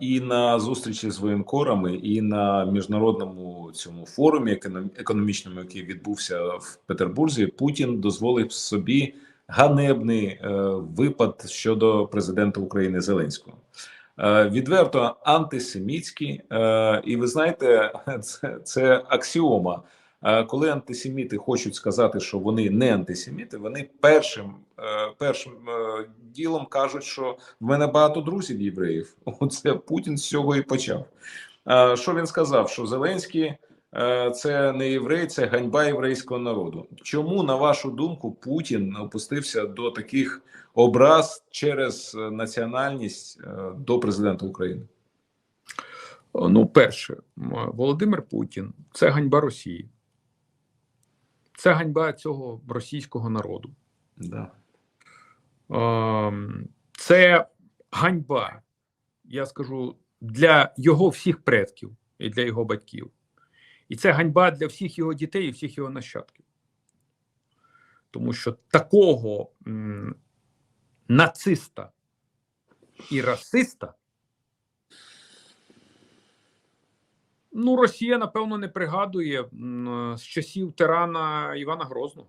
і на зустрічі з воєнкорами, і на міжнародному цьому форумі економ- економічному, який відбувся в Петербурзі, Путін дозволив собі ганебний е, випад щодо президента України Зеленського. Е, відверто антисемітський, е, і ви знаєте, це, це аксіома. Е, Коли антисеміти хочуть сказати, що вони не антисеміти, вони першим е, першим е, ділом кажуть, що в мене багато друзів євреїв. Оце Путін з цього і почав. Що він сказав? Що Зеленський це не єврей, це ганьба єврейського народу. Чому, на вашу думку, Путін опустився до таких образ через національність до президента України? Ну, перше, Володимир Путін це ганьба Росії, це ганьба цього російського народу. Да. Ем, Це ганьба, я скажу, для його всіх предків і для його батьків. І це ганьба для всіх його дітей і всіх його нащадків. Тому що такого м, нациста і расиста, ну, Росія, напевно, не пригадує з часів тирана Івана Грозного.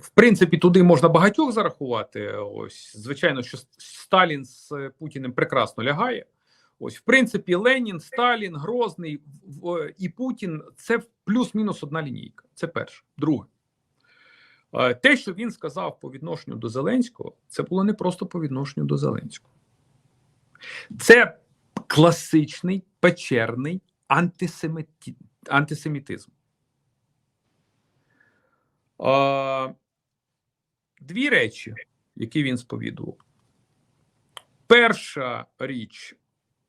В принципі, туди можна багатьох зарахувати. Ось, звичайно, що Сталін з Путіним прекрасно лягає. Ось, в принципі, Ленін, Сталін, Грозний і Путін це плюс-мінус одна лінійка. Це перше. Друге, Е, те, що він сказав по відношенню до Зеленського, це було не просто по відношенню до Зеленського. Це класичний печерний антисеміті... антисемітизм. Е, Дві речі, які він сповідував. Перша річ,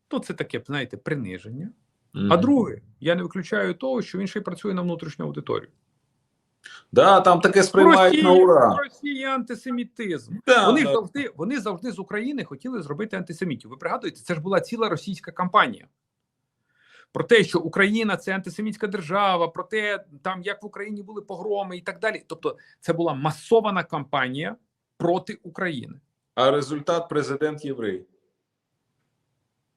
то це таке, знаєте, приниження. А друге, я не виключаю того, що він ще й працює на внутрішню аудиторію. да, там таке сприймають на ура. в Росії антисемітизм. Да, Вони да. завжди, вони завжди з України хотіли зробити антисемітів. Ви пригадуєте, це ж була ціла російська кампанія. Про те, що Україна це антисемітська держава, про те, там як в Україні були погроми і так далі. Тобто, це була масована кампанія проти України. А результат президент єврей.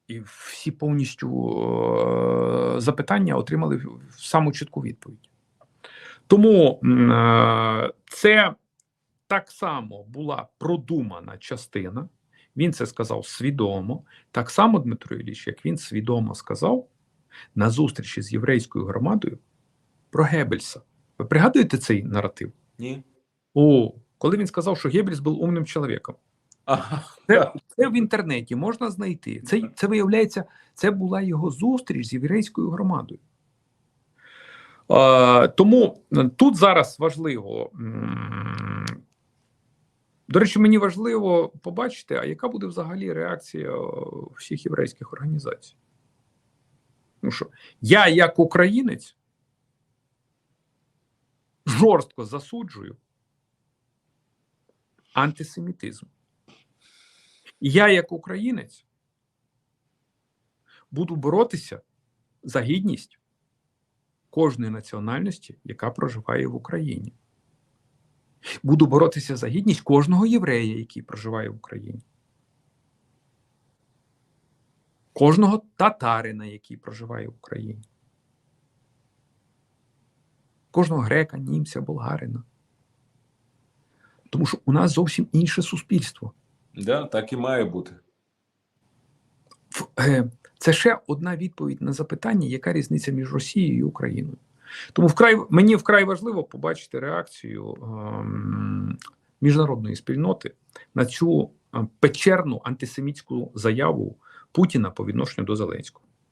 І всі повністю е, запитання отримали саму чітку відповідь. Тому е, це так само була продумана частина. Він це сказав свідомо. Так само, Дмитро Ілліч, як він свідомо сказав на зустрічі з єврейською громадою про Геббельса. Ви пригадуєте цей наратив? Ні. О, коли він сказав, що Геббельс був умним чоловіком. Ага. Це, це в інтернеті можна знайти. Це, це виявляється, це була його зустріч з єврейською громадою. Е, тому тут зараз важливо. До речі, мені важливо побачити, а яка буде взагалі реакція всіх єврейських організацій. Ну що, я, як українець, жорстко засуджую антисемітизм. Я, як українець, буду боротися за гідність кожної національності, яка проживає в Україні. Буду боротися за гідність кожного єврея, який проживає в Україні. Кожного татарина, який проживає в Україні. Кожного грека, німця, болгарина. Тому що у нас зовсім інше суспільство. Да, так і має бути. Е, Це ще одна відповідь на запитання, яка різниця між Росією і Україною. Тому вкрай мені вкрай важливо побачити реакцію ем, міжнародної спільноти на цю е, печерну антисемітську заяву Путіна по відношенню до Зеленського.